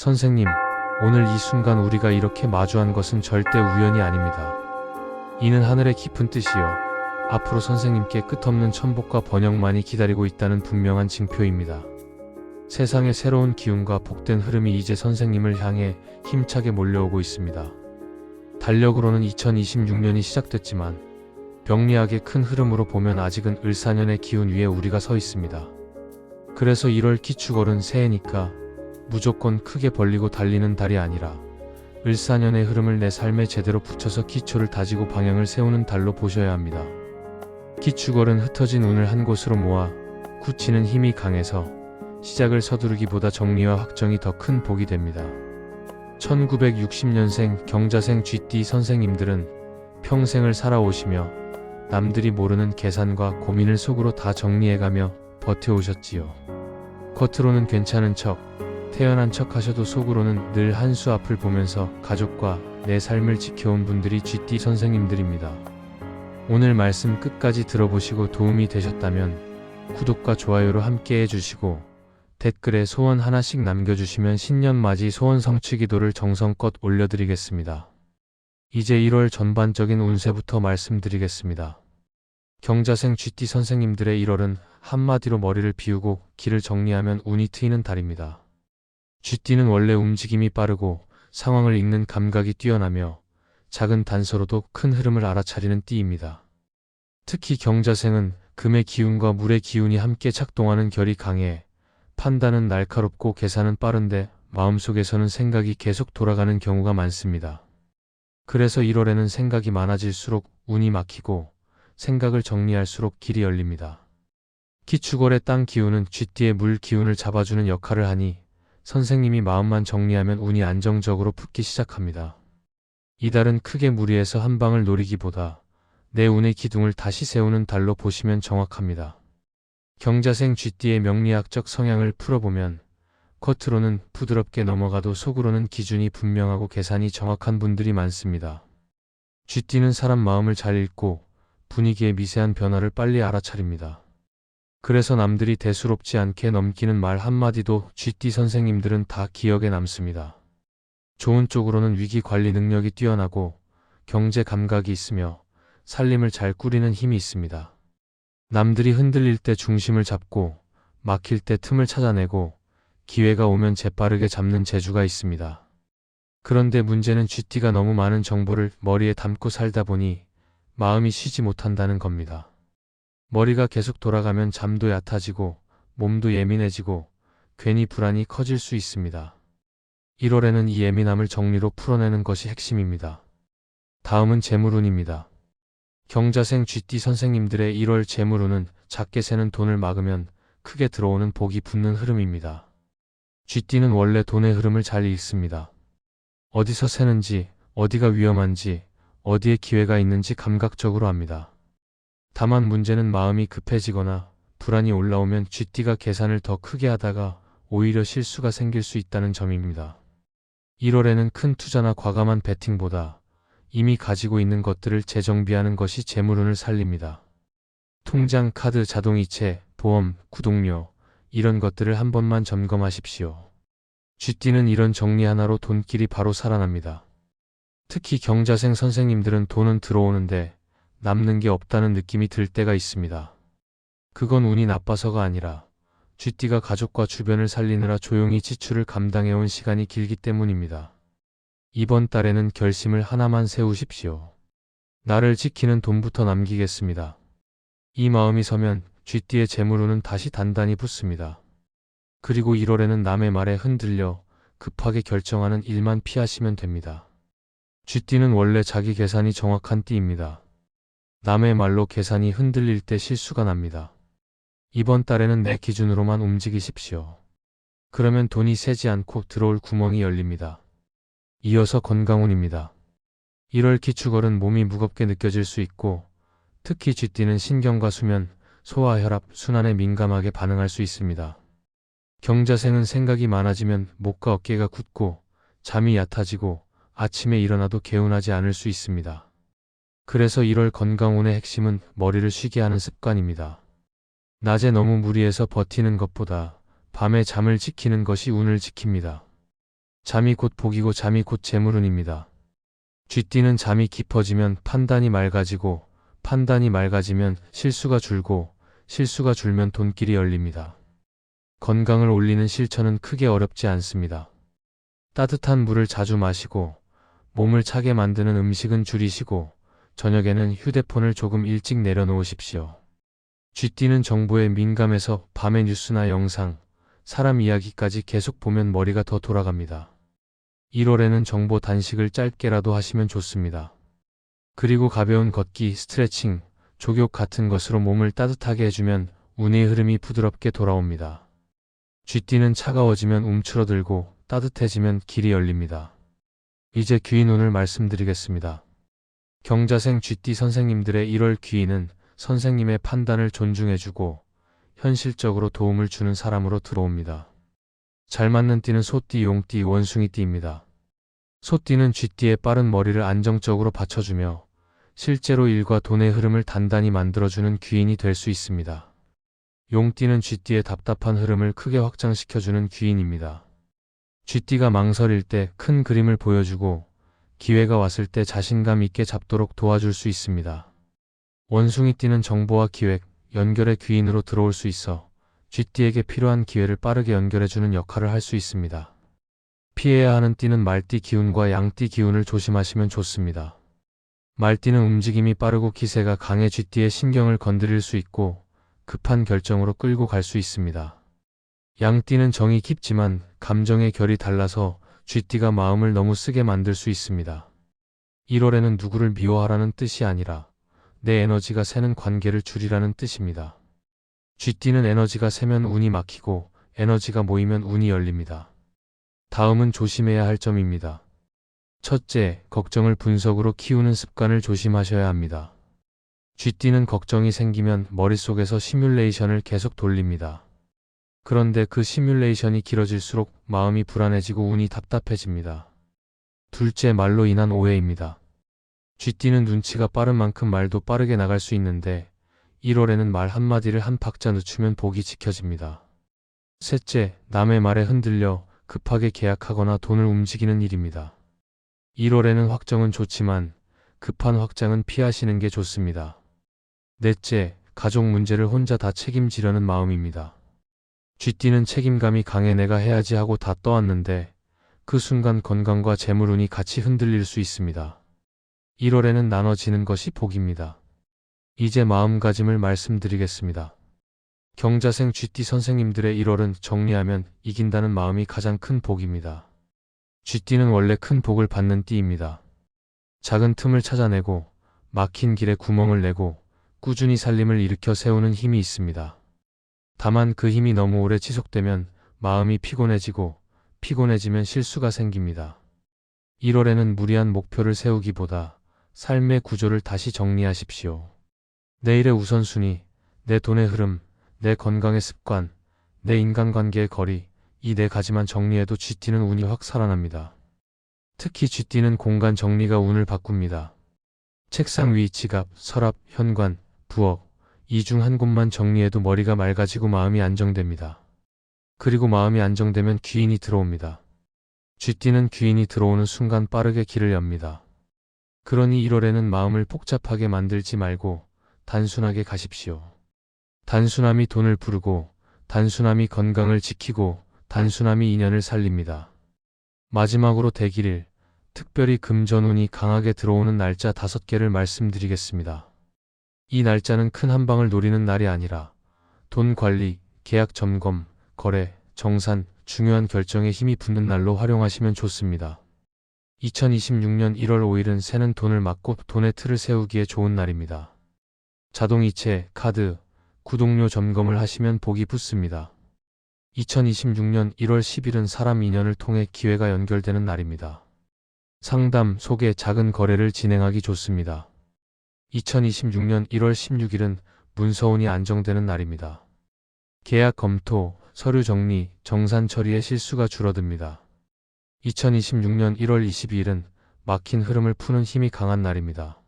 선생님, 오늘 이 순간 우리가 이렇게 마주한 것은 절대 우연이 아닙니다. 이는 하늘의 깊은 뜻이요. 앞으로 선생님께 끝없는 천복과 번영만이 기다리고 있다는 분명한 징표입니다. 세상의 새로운 기운과 복된 흐름이 이제 선생님을 향해 힘차게 몰려오고 있습니다. 달력으로는 2026년이 시작됐지만 병리학의 큰 흐름으로 보면 아직은 을사년의 기운 위에 우리가 서 있습니다. 그래서 1월 기축월은 새해니까 무조건 크게 벌리고 달리는 달이 아니라 을사년의 흐름을 내 삶에 제대로 붙여서 기초를 다지고 방향을 세우는 달로 보셔야 합니다. 기축월은 흩어진 운을 한 곳으로 모아 굳히는 힘이 강해서 시작을 서두르기보다 정리와 확정이 더 큰 복이 됩니다. 1960년생 경자생 GD 선생님들은 평생을 살아오시며 남들이 모르는 계산과 고민을 속으로 다 정리해가며 버텨오셨지요. 겉으로는 괜찮은 척, 태연한 척 하셔도 속으로는 늘 한 수 앞을 보면서 가족과 내 삶을 지켜온 분들이 GD 선생님들입니다. 오늘 말씀 끝까지 들어보시고 도움이 되셨다면 구독과 좋아요로 함께 해주시고 댓글에 소원 하나씩 남겨주시면 신년 맞이 소원 성취 기도를 정성껏 올려드리겠습니다. 이제 1월 전반적인 운세부터 말씀드리겠습니다. 경자생 GT 선생님들의 1월은 한마디로 머리를 비우고 길을 정리하면 운이 트이는 달입니다. GT는 원래 움직임이 빠르고 상황을 읽는 감각이 뛰어나며 작은 단서로도 큰 흐름을 알아차리는 띠입니다. 특히 경자생은 금의 기운과 물의 기운이 함께 작동하는 결이 강해 판단은 날카롭고 계산은 빠른데 마음속에서는 생각이 계속 돌아가는 경우가 많습니다. 그래서 1월에는 생각이 많아질수록 운이 막히고 생각을 정리할수록 길이 열립니다. 기축월의 땅 기운은 쥐띠의 물 기운을 잡아주는 역할을 하니 선생님이 마음만 정리하면 운이 안정적으로 붙기 시작합니다. 이달은 크게 무리해서 한 방을 노리기보다 내 운의 기둥을 다시 세우는 달로 보시면 정확합니다. 경자생 쥐띠의 명리학적 성향을 풀어보면 겉으로는 부드럽게 넘어가도 속으로는 기준이 분명하고 계산이 정확한 분들이 많습니다. 쥐띠는 사람 마음을 잘 읽고 분위기의 미세한 변화를 빨리 알아차립니다. 그래서 남들이 대수롭지 않게 넘기는 말 한마디도 쥐띠 선생님들은 다 기억에 남습니다. 좋은 쪽으로는 위기 관리 능력이 뛰어나고 경제 감각이 있으며 살림을 잘 꾸리는 힘이 있습니다. 남들이 흔들릴 때 중심을 잡고 막힐 때 틈을 찾아내고 기회가 오면 재빠르게 잡는 재주가 있습니다. 그런데 문제는 쥐띠가 너무 많은 정보를 머리에 담고 살다 보니 마음이 쉬지 못한다는 겁니다. 머리가 계속 돌아가면 잠도 얕아지고 몸도 예민해지고 괜히 불안이 커질 수 있습니다. 1월에는 이 예민함을 정리로 풀어내는 것이 핵심입니다. 다음은 재물운입니다. 경자생 쥐띠 선생님들의 1월 재물운은 작게 새는 돈을 막으면 크게 들어오는 복이 붙는 흐름입니다. 쥐띠는 원래 돈의 흐름을 잘 읽습니다. 어디서 새는지, 어디가 위험한지, 어디에 기회가 있는지 감각적으로 압니다. 다만 문제는 마음이 급해지거나 불안이 올라오면 쥐띠가 계산을 더 크게 하다가 오히려 실수가 생길 수 있다는 점입니다. 1월에는 큰 투자나 과감한 베팅보다 이미 가지고 있는 것들을 재정비하는 것이 재물운을 살립니다. 통장, 카드, 자동이체, 보험, 구독료 이런 것들을 한 번만 점검하십시오. 쥐띠는 이런 정리 하나로 돈길이 바로 살아납니다. 특히 경자생 선생님들은 돈은 들어오는데 남는 게 없다는 느낌이 들 때가 있습니다. 그건 운이 나빠서가 아니라 쥐띠가 가족과 주변을 살리느라 조용히 지출을 감당해온 시간이 길기 때문입니다. 이번 달에는 결심을 하나만 세우십시오. 나를 지키는 돈부터 남기겠습니다. 이 마음이 서면 쥐띠의 재물운은 다시 단단히 붙습니다. 그리고 1월에는 남의 말에 흔들려 급하게 결정하는 일만 피하시면 됩니다. 쥐띠는 원래 자기 계산이 정확한 띠입니다. 남의 말로 계산이 흔들릴 때 실수가 납니다. 이번 달에는 내 기준으로만 움직이십시오. 그러면 돈이 새지 않고 들어올 구멍이 열립니다. 이어서 건강운입니다. 1월 기축월은 몸이 무겁게 느껴질 수 있고 특히 쥐띠는 신경과 수면, 소화, 혈압, 순환에 민감하게 반응할 수 있습니다. 경자생은 생각이 많아지면 목과 어깨가 굳고 잠이 얕아지고 아침에 일어나도 개운하지 않을 수 있습니다. 그래서 1월 건강운의 핵심은 머리를 쉬게 하는 습관입니다. 낮에 너무 무리해서 버티는 것보다 밤에 잠을 지키는 것이 운을 지킵니다. 잠이 곧 복이고 잠이 곧 재물운입니다. 쥐띠는 잠이 깊어지면 판단이 맑아지고 판단이 맑아지면 실수가 줄고 실수가 줄면 돈길이 열립니다. 건강을 올리는 실천은 크게 어렵지 않습니다. 따뜻한 물을 자주 마시고 몸을 차게 만드는 음식은 줄이시고 저녁에는 휴대폰을 조금 일찍 내려놓으십시오. 쥐띠는 정보에 민감해서 밤의 뉴스나 영상, 사람 이야기까지 계속 보면 머리가 더 돌아갑니다. 1월에는 정보 단식을 짧게라도 하시면 좋습니다. 그리고 가벼운 걷기, 스트레칭, 족욕 같은 것으로 몸을 따뜻하게 해주면 운의 흐름이 부드럽게 돌아옵니다. 쥐띠는 차가워지면 움츠러들고 따뜻해지면 길이 열립니다. 이제 귀인 운을 말씀드리겠습니다. 경자생 쥐띠 선생님들의 1월 귀인은 선생님의 판단을 존중해주고 현실적으로 도움을 주는 사람으로 들어옵니다. 잘 맞는 띠는 소띠, 용띠, 원숭이띠입니다. 소띠는 쥐띠의 빠른 머리를 안정적으로 받쳐주며 실제로 일과 돈의 흐름을 단단히 만들어주는 귀인이 될 수 있습니다. 용띠는 쥐띠의 답답한 흐름을 크게 확장시켜주는 귀인입니다. 쥐띠가 망설일 때 큰 그림을 보여주고 기회가 왔을 때 자신감 있게 잡도록 도와줄 수 있습니다. 원숭이 띠는 정보와 기획, 연결의 귀인으로 들어올 수 있어 쥐띠에게 필요한 기회를 빠르게 연결해주는 역할을 할 수 있습니다. 피해야 하는 띠는 말띠 기운과 양띠 기운을 조심하시면 좋습니다. 말띠는 움직임이 빠르고 기세가 강해 쥐띠의 신경을 건드릴 수 있고 급한 결정으로 끌고 갈 수 있습니다. 양띠는 정이 깊지만 감정의 결이 달라서 쥐띠가 마음을 너무 쓰게 만들 수 있습니다. 1월에는 누구를 미워하라는 뜻이 아니라 내 에너지가 새는 관계를 줄이라는 뜻입니다. 쥐띠는 에너지가 새면 운이 막히고 에너지가 모이면 운이 열립니다. 다음은 조심해야 할 점입니다. 첫째, 걱정을 분석으로 키우는 습관을 조심하셔야 합니다. 쥐띠는 걱정이 생기면 머릿속에서 시뮬레이션을 계속 돌립니다. 그런데 그 시뮬레이션이 길어질수록 마음이 불안해지고 운이 답답해집니다. 둘째, 말로 인한 오해입니다. 쥐띠는 눈치가 빠른 만큼 말도 빠르게 나갈 수 있는데 1월에는 말 한마디를 한 박자 늦추면 복이 지켜집니다. 셋째, 남의 말에 흔들려 급하게 계약하거나 돈을 움직이는 일입니다. 1월에는 확정은 좋지만 급한 확장은 피하시는 게 좋습니다. 넷째, 가족 문제를 혼자 다 책임지려는 마음입니다. 쥐띠는 책임감이 강해 내가 해야지 하고 다 떠왔는데 그 순간 건강과 재물운이 같이 흔들릴 수 있습니다. 1월에는 나눠지는 것이 복입니다. 이제 마음가짐을 말씀드리겠습니다. 경자생 쥐띠 선생님들의 1월은 정리하면 이긴다는 마음이 가장 큰 복입니다. 쥐띠는 원래 큰 복을 받는 띠입니다. 작은 틈을 찾아내고 막힌 길에 구멍을 내고 꾸준히 살림을 일으켜 세우는 힘이 있습니다. 다만 그 힘이 너무 오래 지속되면 마음이 피곤해지고 피곤해지면 실수가 생깁니다. 1월에는 무리한 목표를 세우기보다 삶의 구조를 다시 정리하십시오. 내일의 우선순위, 내 돈의 흐름, 내 건강의 습관, 내 인간관계의 거리, 이 네 가지만 정리해도 쥐띠는 운이 확 살아납니다. 특히 쥐띠는 공간 정리가 운을 바꿉니다. 책상 위 지갑, 서랍, 현관, 부엌, 이 중 한 곳만 정리해도 머리가 맑아지고 마음이 안정됩니다. 그리고 마음이 안정되면 귀인이 들어옵니다. 쥐띠는 귀인이 들어오는 순간 빠르게 길을 엽니다. 그러니 1월에는 마음을 복잡하게 만들지 말고 단순하게 가십시오. 단순함이 돈을 부르고 단순함이 건강을 지키고 단순함이 인연을 살립니다. 마지막으로 대기를 특별히 금전운이 강하게 들어오는 날짜 다섯 개를 말씀드리겠습니다. 이 날짜는 큰 한방을 노리는 날이 아니라 돈 관리, 계약 점검, 거래, 정산, 중요한 결정에 힘이 붙는 날로 활용하시면 좋습니다. 2026년 1월 5일은 새는 돈을 막고 돈의 틀을 세우기에 좋은 날입니다. 자동이체, 카드, 구독료 점검을 하시면 복이 붙습니다. 2026년 1월 10일은 사람 인연을 통해 기회가 연결되는 날입니다. 상담, 소개, 작은 거래를 진행하기 좋습니다. 2026년 1월 16일은 문서운이 안정되는 날입니다. 계약 검토, 서류 정리, 정산 처리에 실수가 줄어듭니다. 2026년 1월 22일은 막힌 흐름을 푸는 힘이 강한 날입니다.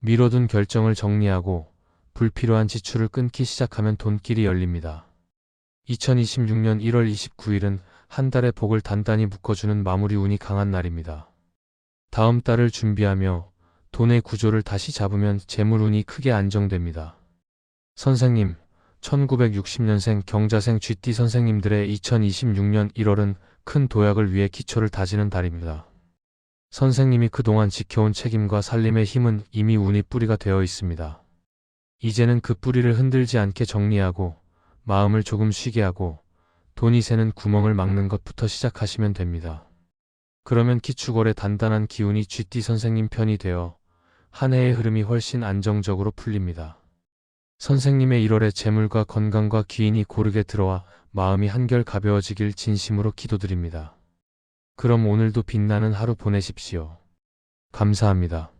미뤄둔 결정을 정리하고 불필요한 지출을 끊기 시작하면 돈길이 열립니다. 2026년 1월 29일은 한 달의 복을 단단히 묶어주는 마무리 운이 강한 날입니다. 다음 달을 준비하며 돈의 구조를 다시 잡으면 재물운이 크게 안정됩니다. 선생님, 1960년생 경자생 쥐띠 선생님들의 2026년 1월은 큰 도약을 위해 기초를 다지는 달입니다. 선생님이 그동안 지켜온 책임과 살림의 힘은 이미 운이 뿌리가 되어 있습니다. 이제는 그 뿌리를 흔들지 않게 정리하고 마음을 조금 쉬게 하고 돈이 새는 구멍을 막는 것부터 시작하시면 됩니다. 그러면 기축월의 단단한 기운이 쥐띠 선생님 편이 되어 한 해의 흐름이 훨씬 안정적으로 풀립니다. 선생님의 1월에 재물과 건강과 기인이 고르게 들어와 마음이 한결 가벼워지길 진심으로 기도드립니다. 그럼 오늘도 빛나는 하루 보내십시오. 감사합니다.